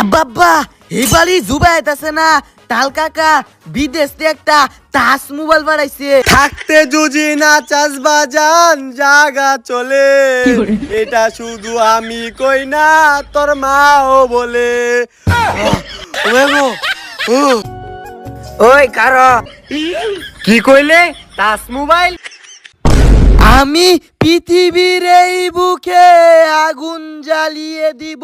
আব্বা আব্বা এবারই জুবাইত আছে না। তাল কাকা বিদেশ একটা টাচ মোবাইল বাড়াইছে থাকতে জুজি না চাষবাজান জাগা চলে। এটা শুধু আমি কই না তোর মাও বলে। ওই কারও। কি কইলে? Touch mobile? আমি পৃথিবীর এই বুকে আগুন জ্বালিয়ে দিব।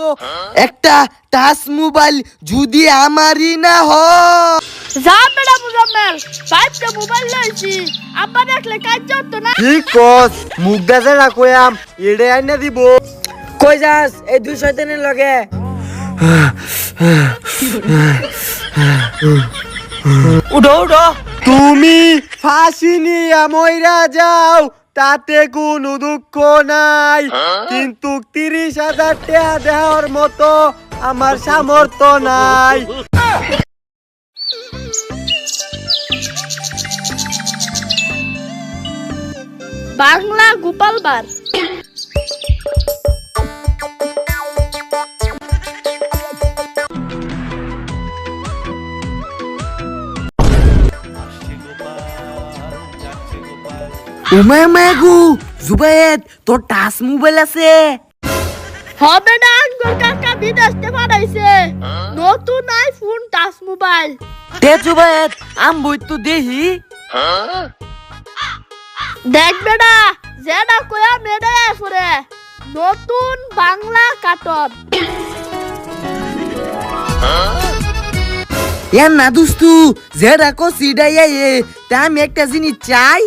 একটা টাচ মোবাইল যদি আমারই না হয়। যা বেড়া মুজাম্মেল বাইতে মোবাইল লইছি। আব্বা দেখলে কাজ তো না। কি কস? মুখ দাজে রাখোয়াম এড়ে আইনা দিব। কই যাস? এই দুই শয়তানের লগে। উঠো উঠো। তুমি ফাঁসি নিয়ে মইরা যাও। তাতে কোনো দুঃখ নাই। কিন্তু তিরিশ হাজার টাকা দেওয়ার মতো আমার সামর্থ্য নাই। বাংলা গোপাল বার। উমায় মায়াগু জুবায়েত তোর টাচ মোবাইল আছে? হবে না আঙ্গুর কাকা বিদেশ থেকে পাঠাইছে। নতুন আইফোন টাচ মোবাইল। তে জুবায়েত আম বই তো দেহি। দেখ বেড়া যেটা কয়া মেডে ফুরে নতুন বাংলা কার্টন ইয়ার না দুস্তু যেটা কো সিডাই এ তা আমি একটা জিনিস চাই।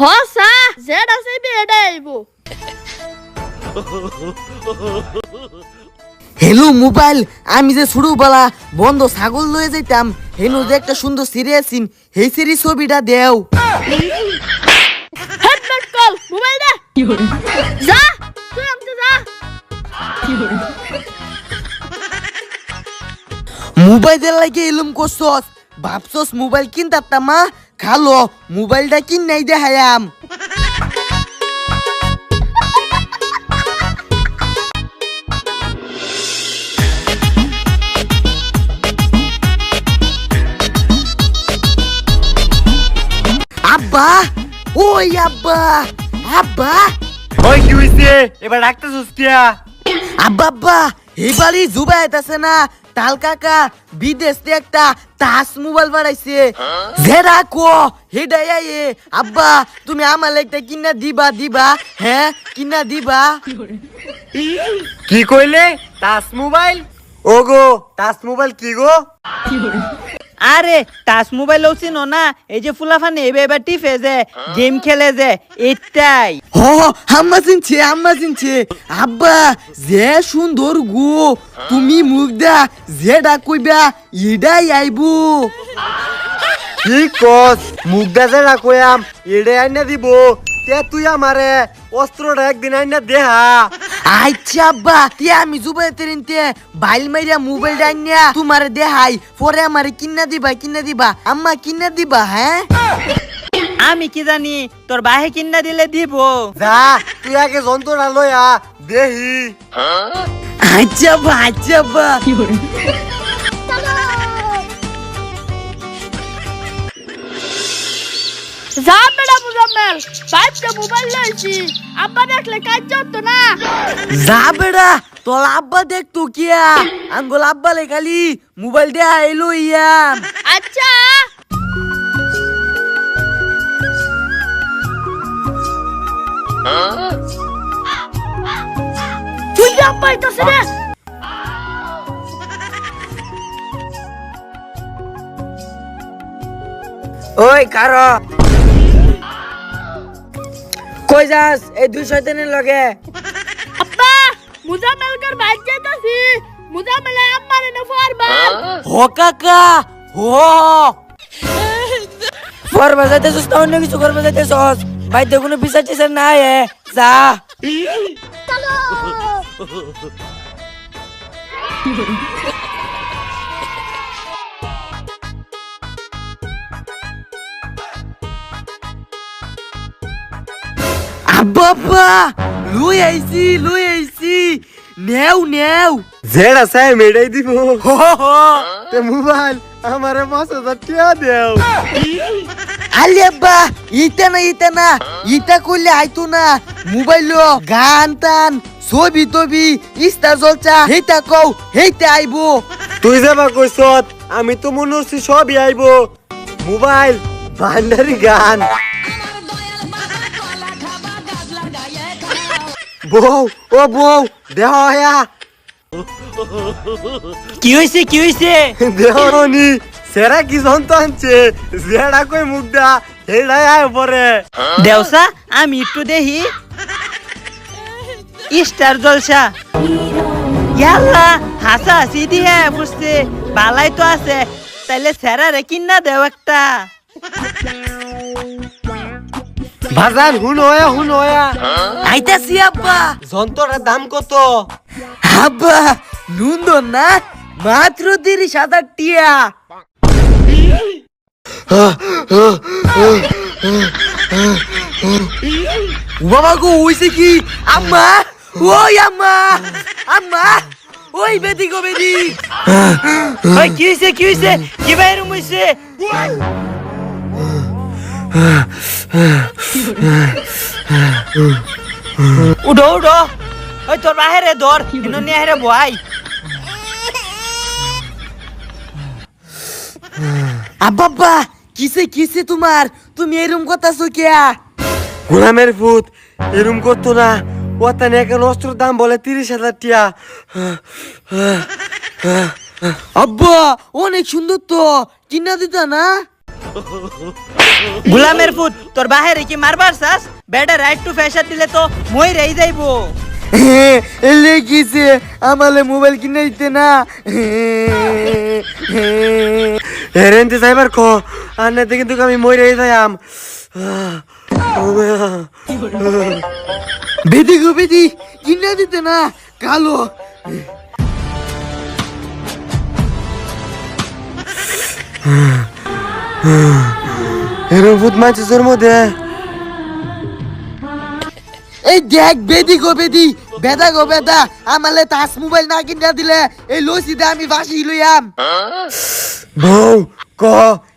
হসা যেটা চাইবে এটা আইব। হেলো মোবাইল আমি যে শুরু বলা বন্ধ ছাগল লয়ে যাইতাম হেনু যে একটা সুন্দর সিরিয়াস সিন সেই সিরি ছবিটা দেও। কল মোবাইল দে। যা তুই আমতে যা। মোবাইলের লাগে এলুম করছস। ভাবছস মোবাইল কিনতাম মা? খালো মোবাইলটা কিন নাই দেখায়াম। আব্বা ওই আব্বা আব্বা। ওই কি হইছে? এবার ডাক্তার সুস্কিয়া আব্বা আব্বা এবারই জুবাইত আছে না? তাল কাকা বিদেশ থেকে একটা তাস মোবাইল বাড়াইছে জেরা কো হেডাই আয়ে আব্বা তুমি আমার একটা কিনা দিবা দিবা হ্যাঁ কিনা দিবা। কি কইলে? তাস মোবাইল? ওগো তাস মোবাইল কি গো? আরে টাচ মোবাইল চিন না এই যে ফুলাফানে এবার এবার টিপে যে গেম খেলে যে এটাই। হ আম্মা চিনছে আম্মা চিনছে। আব্বা যে সুন্দর গো তুমি মুখ দা যেটা কইবা ইডাই আইবো। কি কস মুখ দা দাজে রাখোয়াম এড়ে আইনা দিব। তে তুই আমারে অস্ত্রটা একদিন আইনা দেহা। আচ্ছা আব্বা তে আমি জুবাইতের ইনতে বাইল মাইরা মোবাইল ডাইনিয়া তোমার দেহাই পরে আমারে কিনা দিবা কিনা দিবা। আম্মা কিনা দিবা হ্যাঁ? আমি কি জানি তোর বাহে কিনা দিলে দিব। যা তুই আগে যন্ত্রটা লইয়া দেহি। আচ্ছা আব্বা আচ্ছা আব্বা যা মুজাম্মেল বাইতে মোবাইল লইছি আব্বা দেখলে কাজ তো না। যা বেড়া তোর আব্বা দেখতো কিয়া? আঙ্গুল আব্বা লে খালি মোবাইল দে আইলো ইয়া। আচ্ছা। তুই যা পাইতাছে রে? ওই কারও। কই যাস? এই দুই শয়তানের লগে। আব্বা মুজাম্মেলকার বাইক যাইতাছি। মুজাম্মেলে আম্মারে না ফারবার হো কাকা হো। ফর বাজাইতেছস না অন্য কিছু করবে যাইতেছস ভাই তো কোনো বিচার টিচার নাই এ। যা। আব্বা আব্বা লুই আইছি লুই আইছি। নেও নেও। যেটা চাই মেটাই দিব। হো হো হো। তে মোবাইল আমারে পাঁচ হাজার দেও। আলি আব্বা ইটা না ইটা না। ইটা করলে আইতো না। মোবাইল গান টান ছবি টবি ইস্টার জলচা হেইটা কও হেইটা আইবো। তুই যাবা কইছত আমি তো মনে হচ্ছি সবই আইব। মোবাইল ভান্ডারি গান। বউ ও বউ দেহ হয়া কি হয়েছে কি হয়েছে দেহনি সেরা কি সন্তানছে যেটা কই মুখটা হেডাই আয় পরে দেওসা আমি একটু দেখি। স্টার জলসা। ইয়াল্লা হাসা হাসি দিয়ে বুঝছে। বালাই তো আছে। তাইলে স্যারারে কিনা দেও একটা। বাজার হুন হয়া হুন হয়া। আইতাছি আব্বা। যন্ত্রের দাম কত? আব্বা নুন নুন্দ না মাত্র তিরিশ হাজার টিয়া। বাবা গো হইছে কি? আম্মা ওই আম্মা আম্মা ওই বেদি গো বেদি। কি হয়েছে কি হয়েছে কি বাইরুম হয়েছে উঠো উঠো। ওই তোর বাহিরে ধর ইনো নিয়ে হেরে বয় আব্বা কিসে কিসে তোমার? তুমি এরম কথা কিয়া? গোলামের ফুত এরম করতো না। ওতানে এখন অস্ত্রের দাম বলে তিরিশ হাজার টিয়া। আব্বা অনেক সুন্দর তো। কিনা দিতা না? গুলামের ফুট, তোর বাহিরে কি মারবার চাস? বেটা রাইট টু ফ্যাশন দিলে তো মই রেই যাইবো। লেগিছে আমালে মোবাইল কিনে দিতে না? হেরেন্তে যাইবার খ আর না কিন্তু আমি মরে যাইম বেদি গো, বেদি, কিনে দিতে না, কালো। এরম ভূত মানছে তোর মধ্যে এই দেখ বেদি গো বেদি বেদা গো বেদা আমালে তাস মোবাইল না কিনা দিলে এই লসি দে আমি বাসি লইয়াম। বউ ক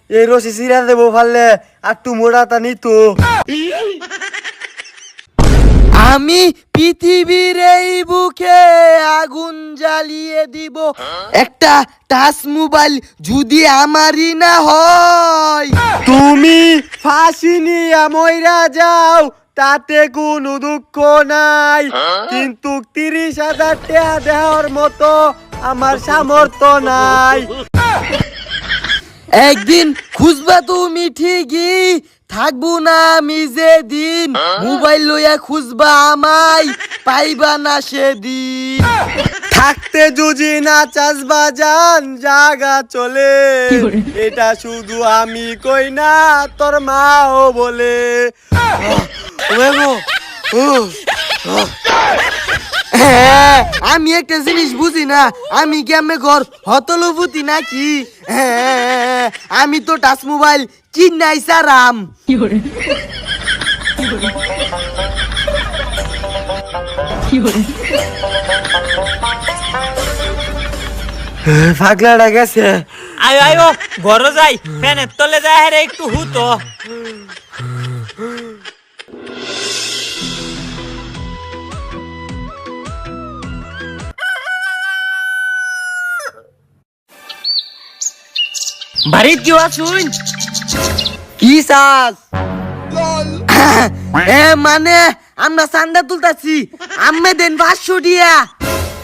এই রসি সিরা দেবো ফালে আর তু মোড়া তা নিতো। আমি পৃথিবীর এই বুকে আগুন জ্বালিয়ে দিব। একটা টাচ মোবাইল যদি আমারই না হয়। তুমি ফাঁসি নিয়ে মইরা যাও তাতে কোনো দুঃখ নাই। কিন্তু তিরিশ হাজার টাকা দেওয়ার মতো আমার সামর্থ্য নাই। একদিন খুঁজবা তুমি ঠিকই থাকব না আমি যেদিন। মোবাইল লইয়া খুঁজবা আমায় পাইবা না সেদিন। থাকতে জুজি না চাষবা যান জাগা চলে। এটা শুধু আমি কই না তোর মাও বলে। হ্যাঁ, আমি একটা জিনিস বুঝি না আমি কেমনে ঘর হতলভূতি নাকি? হ্যাঁ, আমি তো টাচ মোবাইল কিনাই সারাম। পাগলাটা গেছে। আয়ো আয়ো ঘর যাই ফ্যানের তলে যায় একটু হুতো। বাড়ির কেউ আসুন। কি এ মানে আমরা চান্দা তুলতাছি। আম্মে দেন পাঁচশো দিয়া।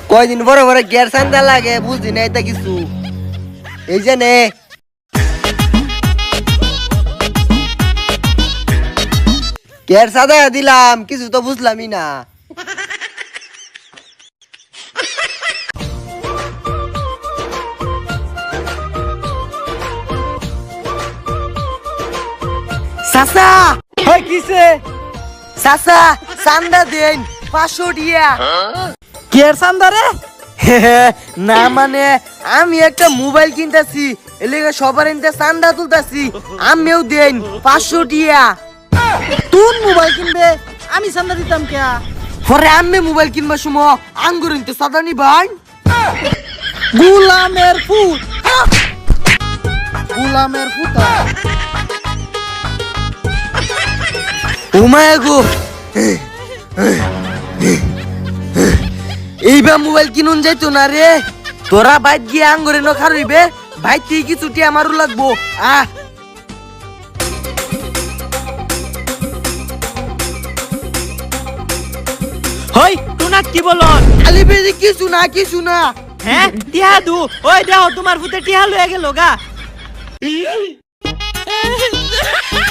কয়দিন পরে পরে গ্যার সান্দা লাগে বুঝি না এটা কিছু। এই যে নে। গ্যার সাদা দিলাম কিছু তো বুঝলামই না। চাচা। হয় কিসে? চাচা চান্দা দেন পাঁচশো সান্দারে না মানে আমি একটা মোবাইল কিনতাছি এলাকা সবার এনতে চান্দা তুলতাছি আমিও দেন পাঁচশো টিয়া তুন মোবাইল কিনবে? আমি সান্দা দিতাম কে পরে আমি মোবাইল কিনবার সময় আঙ্গুর ইনতে সাদানি ভাই গুলামের ফুট গুলামের ফুটা উমায় গো এইবার মোবাইল কিনুন যাইতো না রে। তোরা বাইক গিয়ে আঙ্গুরে ন খারইবে বাইক থেকে কিছু টি আমারও লাগবো? আহ হই টুনা কি বলো খালি বেশি কিছু না কিছু না। হ্যাঁ টিহা দু। ওই দেখো তোমার ফুতে টিহা লয়ে গেল গা।